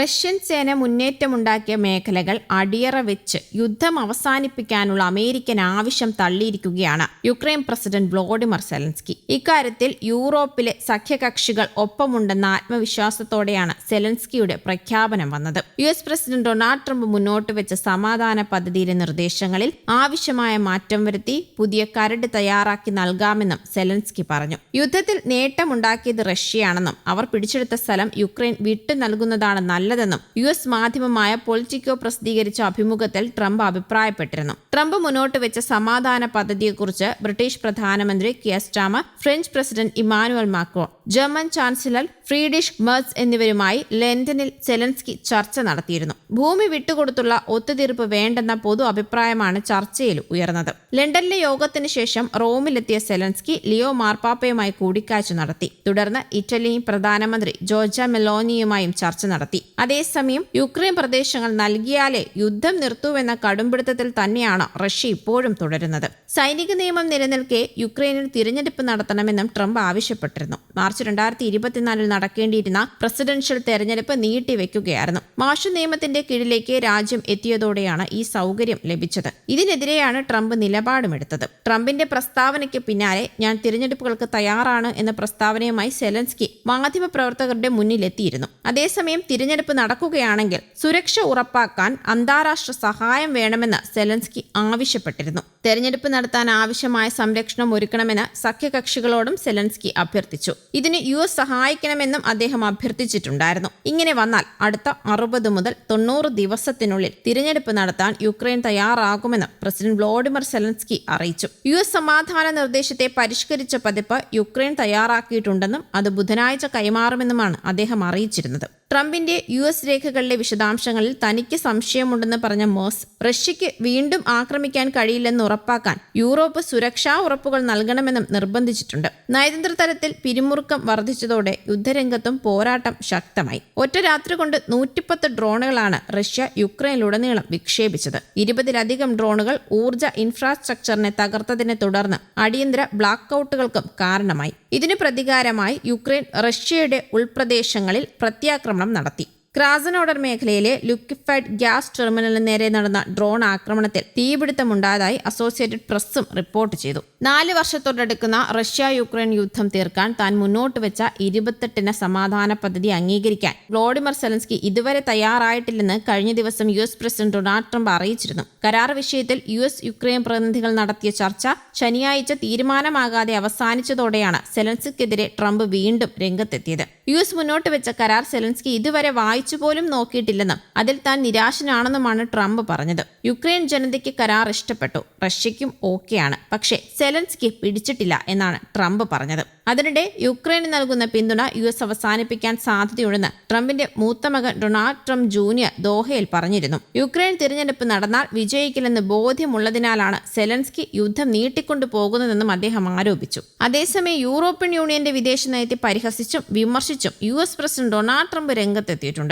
Russian സേന മുന്നേറ്റമുണ്ടാക്കിയ മേഖലകൾ അടിയറ വെച്ച് യുദ്ധം അവസാനിപ്പിക്കാനുള്ള അമേരിക്കൻ ആവശ്യം തള്ളിയിരിക്കുകയാണ് യുക്രൈൻ പ്രസിഡന്റ് വ്ളോഡിമർ സെലൻസ്കി. ഇക്കാര്യത്തിൽ യൂറോപ്പിലെ സഖ്യകക്ഷികൾ ഒപ്പമുണ്ടെന്ന ആത്മവിശ്വാസത്തോടെയാണ് സെലൻസ്കിയുടെ പ്രഖ്യാപനം വന്നത്. U S president Donald Trump മുന്നോട്ട് വെച്ച സമാധാന പദ്ധതിയിലെ നിർദ്ദേശങ്ങളിൽ ആവശ്യമായ മാറ്റം വരുത്തി പുതിയ കരട് തയ്യാറാക്കി നൽകാമെന്നും സെലൻസ്കി പറഞ്ഞു. യുദ്ധത്തിൽ നേട്ടമുണ്ടാക്കിയത് റഷ്യയാണെന്നും അവർ പിടിച്ചെടുത്ത സ്ഥലം യുക്രൈൻ വിട്ടു നൽകുന്നതാണ് നല്ലതെന്നും യു എസ് മാധ്യമമായ പൊളിറ്റിക്കോ പ്രസിദ്ധീകരിച്ച അഭിമുഖത്തിൽ ട്രംപ് അഭിപ്രായപ്പെട്ടിരുന്നു. ട്രംപ് മുന്നോട്ട് വെച്ച സമാധാന പദ്ധതിയെക്കുറിച്ച് ബ്രിട്ടീഷ് പ്രധാനമന്ത്രി Keir Starmer French president Emmanuel Macron German chancellor Friedrich Merz എന്നിവരുമായി ലണ്ടനിൽ സെലൻസ്കി ചർച്ച നടത്തിയിരുന്നു. ഭൂമി വിട്ടുകൊടുത്തുള്ള ഒത്തുതീർപ്പ് വേണ്ടെന്ന പൊതു അഭിപ്രായമാണ് ചർച്ചയിൽ ഉയർന്നത്. ലണ്ടനിലെ യോഗത്തിന് ശേഷം റോമിലെത്തിയ സെലൻസ്കി ലിയോ മാർപ്പാപ്പയുമായി കൂടിക്കാഴ്ച നടത്തി. തുടർന്ന് ഇറ്റലി പ്രധാനമന്ത്രി ജോർജ മെലോനിയുമായും ചർച്ച നടത്തി. അതേസമയം യുക്രൈൻ പ്രദേശങ്ങൾ നൽകിയാലേ യുദ്ധം നിർത്തുവെന്ന കടുംപിടുത്തത്തിൽ തന്നെയാണ് റഷ്യ ഇപ്പോഴും തുടരുന്നത്. സൈനിക നിയമം നിലനിൽക്കെ യുക്രൈനിൽ തിരഞ്ഞെടുപ്പ് നടത്തണമെന്നും ട്രംപ് ആവശ്യപ്പെട്ടിരുന്നു. മാർച്ച് രണ്ടായിരത്തി ഇരുപത്തിനാലിൽ നടക്കേണ്ടിയിരുന്ന പ്രസിഡൻഷ്യൽ തെരഞ്ഞെടുപ്പ് നീട്ടിവെക്കുകയായിരുന്നു. മാഷ് നിയമത്തിന്റെ കീഴിലേക്ക് രാജ്യം എത്തിയതോടെയാണ് ഈ സൗകര്യം ലഭിച്ചത്. ഇതിനെതിരെയാണ് ട്രംപ് നിലപാടുമെടുത്തത്. ട്രംപിന്റെ പ്രസ്താവനയ്ക്ക് പിന്നാലെ ഞാൻ തിരഞ്ഞെടുപ്പുകൾക്ക് തയ്യാറാണ് എന്ന പ്രസ്താവനയുമായി സെലൻസ്കി മാധ്യമപ്രവർത്തകരുടെ മുന്നിലെത്തിയിരുന്നു. അതേസമയം തിരഞ്ഞെടുപ്പ് നടക്കുകയാണെങ്കിൽ സുരക്ഷ ഉറപ്പാക്കാൻ അന്താരാഷ്ട്ര സഹായം വേണമെന്ന് സെലൻസ്കി ആവശ്യപ്പെട്ടിരുന്നു. തെരഞ്ഞെടുപ്പ് നടത്താൻ ആവശ്യമായ സംരക്ഷണം ഒരുക്കണമെന്ന് സഖ്യകക്ഷികളോടും സെലൻസ്കി അഭ്യർത്ഥിച്ചു. ഇതിന് യു എസ് സഹായിക്കണമെന്നും അദ്ദേഹം അഭ്യർത്ഥിച്ചിട്ടുണ്ടായിരുന്നു. ഇങ്ങനെ വന്നാൽ അടുത്ത അറുപത് മുതൽ തൊണ്ണൂറ് ദിവസത്തിനുള്ളിൽ തിരഞ്ഞെടുപ്പ് നടത്താൻ യുക്രൈൻ തയ്യാറാകുമെന്നും പ്രസിഡന്റ് വ്ളോഡിമർ സെലൻസ്കി അറിയിച്ചു. യു എസ് സമാധാന നിർദ്ദേശത്തെ പരിഷ്കരിച്ച പതിപ്പ് യുക്രൈൻ തയ്യാറാക്കിയിട്ടുണ്ടെന്നും അത് ബുധനാഴ്ച കൈമാറുമെന്നുമാണ് അദ്ദേഹം അറിയിച്ചിരുന്നത്. ട്രംപിന്റെ യു എസ് രേഖകളിലെ വിശദാംശങ്ങളിൽ തനിക്ക് സംശയമുണ്ടെന്ന് പറഞ്ഞ മോസ് റഷ്യയ്ക്ക് വീണ്ടും ആക്രമിക്കാൻ കഴിയില്ലെന്ന് ഉറപ്പാക്കാൻ യൂറോപ്പ് സുരക്ഷാ ഉറപ്പുകൾ നൽകണമെന്നും നിർബന്ധിച്ചിട്ടുണ്ട്. നയതന്ത്ര തലത്തിൽ പിരിമുറുക്കം വർദ്ധിച്ചതോടെ യുദ്ധരംഗത്തും പോരാട്ടം ശക്തമായി. ഒറ്റ രാത്രി കൊണ്ട് നൂറ്റിപ്പത്ത് ഡ്രോണുകളാണ് റഷ്യ യുക്രൈനിലുടനീളം വിക്ഷേപിച്ചത്. ഇരുപതിലധികം ഡ്രോണുകൾ ഊർജ ഇൻഫ്രാസ്ട്രക്ചറിനെ തകർത്തതിനെ തുടർന്ന് അടിയന്തര ബ്ലാക്ക് ഔട്ടുകൾക്കും കാരണമായി. ഇതിനു പ്രതികാരമായി യുക്രൈൻ റഷ്യയുടെ ഉൾപ്രദേശങ്ങളിൽ പ്രത്യാക്രമണം നടത്തി. ക്രാസനോഡർ മേഖലയിലെ ലുക്കിഫൈഡ് ഗ്യാസ് ടെർമിനലിന് നേരെ നടന്ന ഡ്രോൺ ആക്രമണത്തിൽ തീപിടുത്തമുണ്ടായതായി അസോസിയേറ്റഡ് പ്രസ്സും റിപ്പോർട്ട് ചെയ്തു. നാല് വർഷത്തോടടുക്കുന്ന റഷ്യ യുക്രൈൻ യുദ്ധം തീർക്കാൻ താൻ മുന്നോട്ട് വെച്ച ഇരുപത്തെട്ടിന് സമാധാന പദ്ധതി അംഗീകരിക്കാൻ വ്ളോഡിമർ സെലൻസ്കി ഇതുവരെ തയ്യാറായിട്ടില്ലെന്ന് കഴിഞ്ഞ ദിവസം U S president Donald Trump അറിയിച്ചിരുന്നു. കരാർ വിഷയത്തിൽ യു എസ് യുക്രൈൻ പ്രതിനിധികൾ നടത്തിയ ചർച്ച ശനിയാഴ്ച തീരുമാനമാകാതെ അവസാനിച്ചതോടെയാണ് സെലൻസ്കിക്കെതിരെ ട്രംപ് വീണ്ടും രംഗത്തെത്തിയത്. യു എസ് മുന്നോട്ട് വെച്ച കരാർ സെലൻസ്കി ഇതുവരെ വായിച്ചു പോലും നോക്കിയിട്ടില്ലെന്നും അതിൽ താൻ നിരാശനാണെന്നുമാണ് ട്രംപ് പറഞ്ഞത്. യുക്രൈൻ ജനതയ്ക്ക് കരാർ ഇഷ്ടപ്പെട്ടു. റഷ്യയ്ക്കും ഓക്കെയാണ്. പക്ഷേ സെലൻസ്കി പിടിച്ചിട്ടില്ല എന്നാണ് ട്രംപ് പറഞ്ഞത്. അതിനിടെ യുക്രൈന് നൽകുന്ന പിന്തുണ യു എസ് അവസാനിപ്പിക്കാൻ സാധ്യതയുണ്ടെന്ന് ട്രംപിന്റെ മൂത്ത മകൻ ഡൊണാൾഡ് ട്രംപ് ജൂനിയർ ദോഹയിൽ പറഞ്ഞിരുന്നു. യുക്രൈൻ തിരഞ്ഞെടുപ്പ് നടന്നാൽ വിജയിക്കില്ലെന്ന് ബോധ്യമുള്ളതിനാലാണ് സെലൻസ്കി യുദ്ധം നീട്ടിക്കൊണ്ടു പോകുന്നതെന്നും അദ്ദേഹം ആരോപിച്ചു. അതേസമയം യൂറോപ്യൻ യൂണിയന്റെ വിദേശ നയത്തെ പരിഹസിച്ചും വിമർശിച്ചും U S president Donald Trump രംഗത്തെത്തിയിട്ടുണ്ട്.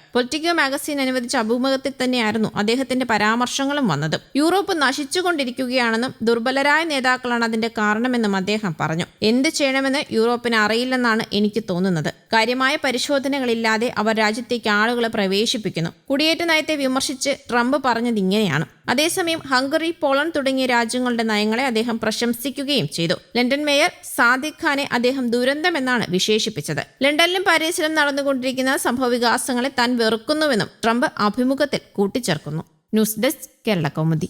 പൊളിറ്റിക്കോ മാഗസീൻ അനുവദിച്ച അഭിമുഖത്തിൽ തന്നെയായിരുന്നു അദ്ദേഹത്തിന്റെ പരാമർശങ്ങളും വന്നത്. യൂറോപ്പ് നശിച്ചുകൊണ്ടിരിക്കുകയാണെന്നും ദുർബലരായ നേതാക്കളാണ് അതിന്റെ കാരണമെന്നും അദ്ദേഹം പറഞ്ഞു. എന്ത് ചെയ്യണമെന്ന് യൂറോപ്പിന് അറിയില്ലെന്നാണ് എനിക്ക് തോന്നുന്നത്. കാര്യമായ പരിശോധനകളില്ലാതെ അവർ രാജ്യത്തേക്ക് ആളുകളെ പ്രവേശിപ്പിക്കുന്നു. കുടിയേറ്റ നയത്തെ വിമർശിച്ച് ട്രംപ് പറഞ്ഞത് ഇങ്ങനെയാണ്. അതേസമയം ഹംഗറി പോളണ്ട് തുടങ്ങിയ രാജ്യങ്ങളുടെ നയങ്ങളെ അദ്ദേഹം പ്രശംസിക്കുകയും ചെയ്തു. ലണ്ടൻ മേയർ സാദിഖ് ഖാനെ അദ്ദേഹം ദുരന്തമെന്നാണ് വിശേഷിപ്പിച്ചത്. ലണ്ടനിലും പാരീസിലും നടന്നുകൊണ്ടിരിക്കുന്ന സംഭവ വികാസങ്ങളെ താൻ വെറുക്കുന്നുവെന്നും ട്രംപ് അഭിമുഖത്തിൽ കൂട്ടിച്ചേർക്കുന്നു. News desk Kerala Kaumudi.